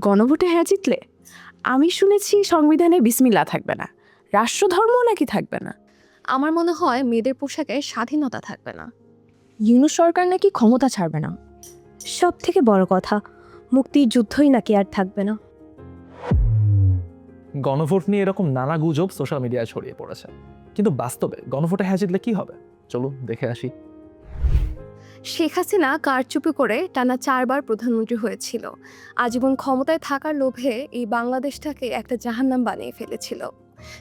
গণভোটে হ্যাঁ জিতলে? আমি শুনেছি সংবিধানে বিসমিল্লা থাকবে না। রাষ্ট্রধর্মও নাকি থাকবে না? আমার মনে হয় মেয়েদের পোশাকে স্বাধীনতা থাকবে না। ইউনুস সরকার নাকি ক্ষমতা ছাড়বে না? সব থেকে বড় কথা মুক্তির যুদ্ধই নাকি আর থাকবে না। গণভোট নিয়ে এরকম নানা গুজব সোশ্যাল মিডিয়ায় ছড়িয়ে পড়েছে। কিন্তু বাস্তবে গণভোটে হ্যাঁ জিতলে কি হবে? চলুন দেখে আসি। শেখ হাসিনা কারচুপি করে টানা চারবার প্রধানমন্ত্রী হয়েছিল। আজীবন ক্ষমতায় থাকার লোভে এই বাংলাদেশটাকে একটা জাহান্নাম বানিয়ে ফেলেছিল।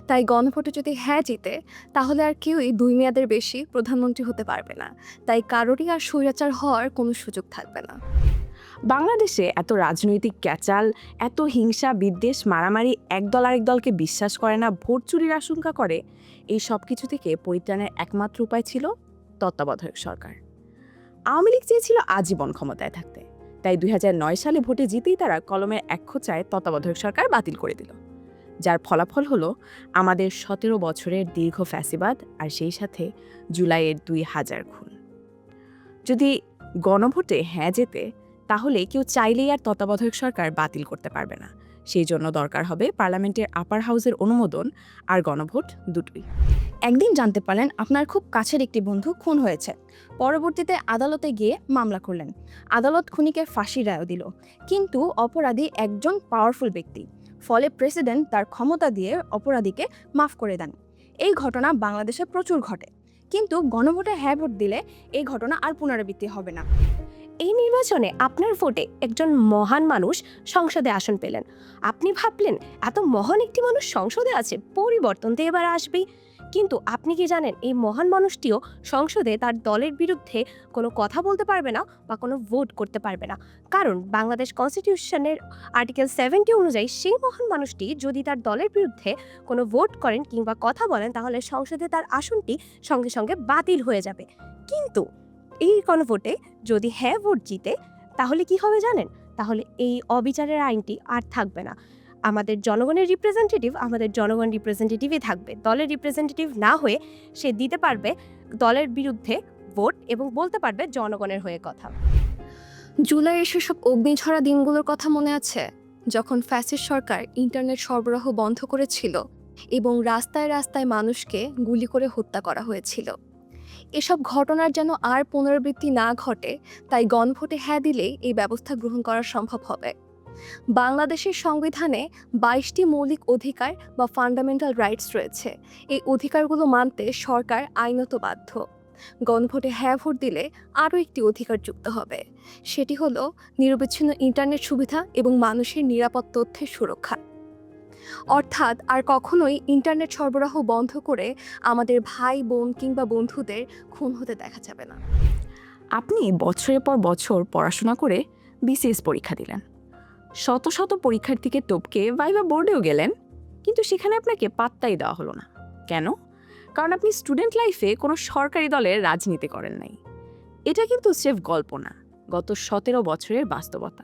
তাই গণভোটে যদি হ্যাঁ জিতে, তাহলে আর কেউই দুই মেয়াদের বেশি প্রধানমন্ত্রী হতে পারবে না। তাই কারোরই আর স্বৈরাচার হওয়ার কোনো সুযোগ থাকবে না। বাংলাদেশে এত রাজনৈতিক ক্যাচাল, এত হিংসা, বিদ্বেষ, মারামারি একদল আরেক দলকে বিশ্বাস করে না, ভোট চুরির আশঙ্কা করে, এই সব কিছু থেকে পরিত্রাণের একমাত্র উপায় ছিল তত্ত্বাবধায়ক সরকার। আওয়ামী লীগ চেয়েছিল আজীবন ক্ষমতায় থাকতে। তাই দুই হাজার নয় সালে ভোটে জিতেই তারা কলমের এক খোঁচায় তত্ত্বাবধায়ক সরকার বাতিল করে দিল। যার ফলাফল হলো আমাদের সতেরো বছরের দীর্ঘ ফ্যাসিবাদ আর সেই সাথে জুলাইয়ের দুই হাজার খুন। যদি গণভোটে হ্যাঁ যেতে তাহলে কেউ চাইলেই আর তত্ত্বাবধায়ক সরকার বাতিল করতে পারবে না। সেই জন্য দরকার হবে পার্লামেন্টের আপার হাউসের অনুমোদন আর গণভোট দুটোই। একদিন জানতে পারলেন আপনার খুব কাছের একটি বন্ধু খুন হয়েছে। পরবর্তীতে আদালতে গিয়ে মামলা করলেন। আদালত খুনিকে ফাঁসির রায় দিল। কিন্তু অপরাধী একজন পাওয়ারফুল ব্যক্তি। ফলে প্রেসিডেন্ট তার ক্ষমতা দিয়ে অপরাধীকে মাফ করে দেন। এই ঘটনা বাংলাদেশে প্রচুর ঘটে। কিন্তু গণভোটে হ্যাঁ ভোট দিলে এই ঘটনা আর পুনরাবৃত্তি হবে না। এই নির্বাচনে আপনার ভোটে একজন মহান মানুষ সংসদে আসন পেলেন। আপনি ভাবলেন, এত মহান একটি মানুষ সংসদে আছে, পরিবর্তন তো এবার আসবেই। কিন্তু আপনি কি জানেন, এই মহান মানুষটিও সংসদে তার দলের বিরুদ্ধে কোনো কথা বলতে পারবে না বা কোনো ভোট করতে পারবে না। কারণ বাংলাদেশ কনস্টিটিউশনের আর্টিকেল সেভেন্টি অনুযায়ী সেই মহান মানুষটি যদি তার দলের বিরুদ্ধে কোনো ভোট করেন কিংবা কথা বলেন, তাহলে সংসদে তার আসনটি সঙ্গে সঙ্গে বাতিল হয়ে যাবে। কিন্তু এই গণভোটে যদি হ্যাঁ ভোট জিতে, তাহলে কি হবে জানেন? তাহলে এই অবিচারের আইনটি আর থাকবে না। আমাদের জনগণের রিপ্রেজেন্টেটিভ আমাদের জনগণ রিপ্রেজেন্টেটিভই থাকবে। দলের রিপ্রেজেন্টেটিভ না হয়ে সে দিতে পারবে দলের বিরুদ্ধে ভোট এবং বলতে পারবে জনগণের হয়ে কথা। জুলাই এসে সব অগ্নিঝরা দিনগুলোর কথা মনে আছে? যখন ফ্যাসিস সরকার ইন্টারনেট সরবরাহ বন্ধ করেছিল এবং রাস্তায় রাস্তায় মানুষকে গুলি করে হত্যা করা হয়েছিল। এসব ঘটনার যেন আর পুনরাবৃত্তি না ঘটে, তাই গণভোটে হ্যাঁ দিলেই এই ব্যবস্থা গ্রহণ করা সম্ভব হবে। বাংলাদেশের সংবিধানে বাইশটি মৌলিক অধিকার বা ফান্ডামেন্টাল রাইটস রয়েছে। এই অধিকারগুলো মানতে সরকার আইনত বাধ্য। গণভোটে হ্যাঁ ভোট দিলে আরও একটি অধিকার যুক্ত হবে। সেটি হলো নিরবিচ্ছিন্ন ইন্টারনেট সুবিধা এবং মানুষের নিরাপদ তথ্যের সুরক্ষা। অর্থাৎ আর কখনোই ইন্টারনেট সরবরাহ বন্ধ করে আমাদের ভাই বোন কিংবা বন্ধুদের খুন হতে দেখা যাবে না। আপনি বছরের পর বছর পড়াশোনা করে বিসিএস পরীক্ষা দিলেন। শত শত পরীক্ষার্থীকে টপকে ভাইবা বোর্ডেও গেলেন, কিন্তু সেখানে আপনাকে পাত্তাই দেওয়া হলো না। কেন? কারণ আপনি স্টুডেন্ট লাইফে কোনো সরকারি দলের রাজনীতি করেন নাই। এটা কিন্তু স্রেফ গল্প না, গত সতেরো বছরের বাস্তবতা।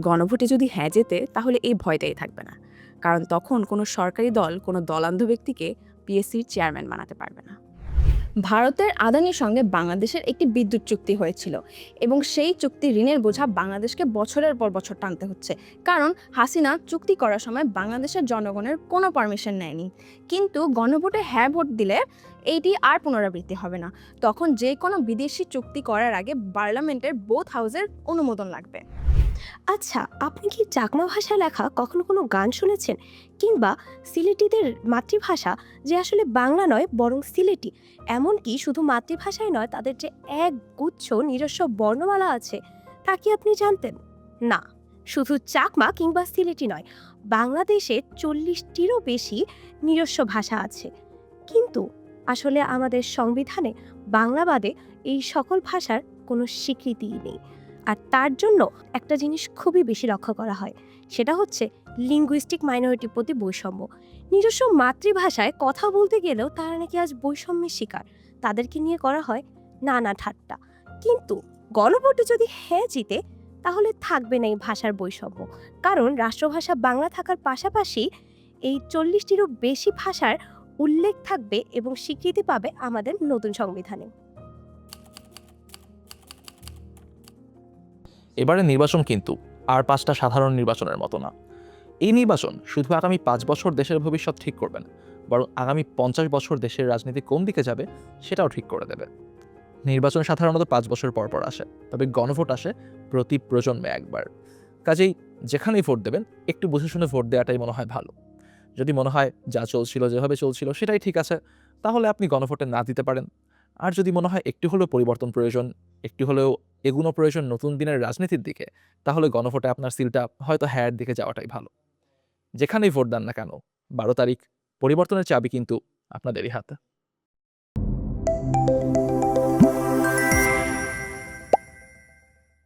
গণভোটে যদি হ্যাঁ যেতে তাহলে এই ভয়টাই থাকবে না। কারণ তখন কোনো সরকারি দল, কোনো দলান্ধ ব্যক্তিকে পিএসসির চেয়ারম্যান বানাতে পারবে না। ভারতের আদানির সঙ্গে বাংলাদেশের একটি বিদ্যুৎ চুক্তি হয়েছিল এবং সেই চুক্তি ঋণের বোঝা বাংলাদেশকে বছরের পর বছর টানতে হচ্ছে। কারণ হাসিনা চুক্তি করার সময় বাংলাদেশের জনগণের কোনো পারমিশন নেয়নি। কিন্তু গণভোটে হ্যাঁ ভোট দিলে এইটি আর পুনরাবৃত্তি হবে না। তখন যে কোনো বিদেশি চুক্তি করার আগে পার্লামেন্টের বোথ হাউসের অনুমোদন লাগবে। আচ্ছা আপনি কি চাকমা ভাষায় লেখা কখনো কোনো গান শুনেছেন? কিংবা সিলেটিদের মাতৃভাষা যে আসলে বাংলা নয়, বরং সিলেটি এমনকি শুধু মাতৃভাষায় নয়, তাদের যে এক গুচ্ছ নিজস্ব বর্ণমালা আছে, তা কি আপনি জানতেন? না, শুধু চাকমা কিংবা সিলেটি নয়, বাংলাদেশে চল্লিশটিরও বেশি নিজস্ব ভাষা আছে। কিন্তু আসলে আমাদের সংবিধানে বাংলা বাদে এই সকল ভাষার কোনো স্বীকৃতিই নেই। আর তার জন্য একটা জিনিস খুবই বেশি লক্ষ্য করা হয়, সেটা হচ্ছে লিঙ্গুইস্টিক মাইনরিটির প্রতি বৈষম্য। নিজস্ব মাতৃভাষায় কথা বলতে গেলেও তারা নাকি আজ বৈষম্যের শিকার, তাদেরকে নিয়ে করা হয় নানা ঠাট্টা। কিন্তু গণভোটে যদি হ্যাঁ জিতে, তাহলে থাকবে না এই ভাষার বৈষম্য। কারণ রাষ্ট্রভাষা বাংলা থাকার পাশাপাশি এই চল্লিশটিরও বেশি ভাষার উল্লেখ থাকবে এবং স্বীকৃতি পাবে আমাদের নতুন সংবিধানে। এবারে নির্বাচন কিন্তু আর পাঁচটা সাধারণ নির্বাচনের মতো না। এই নির্বাচন শুধু আগামী পাঁচ বছর দেশের ভবিষ্যৎ ঠিক করবে না, বরং আগামী পঞ্চাশ বছর দেশের রাজনীতি কোন দিকে যাবে সেটাও ঠিক করে দেবে। নির্বাচন সাধারণত পাঁচ বছর পর পর আসে, তবে গণভোট আসে প্রতি প্রজন্মে একবার। কাজেই যেখানেই ভোট দেবেন, একটু বুঝে শুনে ভোট দেওয়াটাই মনে হয় ভালো। যদি মনে হয় যা চলছিল, যেভাবে চলছিল সেটাই ঠিক আছে, তাহলে আপনি গণভোটে না দিতে পারেন। আর যদি মনে হয় একটু হলেও পরিবর্তন প্রয়োজন, একটু হলেও এগুনো প্রয়োজন নতুন দিনের রাজনীতির দিকে, তাহলে গণভোটে আপনার সিলটা হয়তো হ্যার দিকে যাওয়াটাই ভালো। যেখানেই ভোট দেন না কেন, বারো তারিখ পরিবর্তনের চাবি কিন্তু আপনাদেরই হাতে।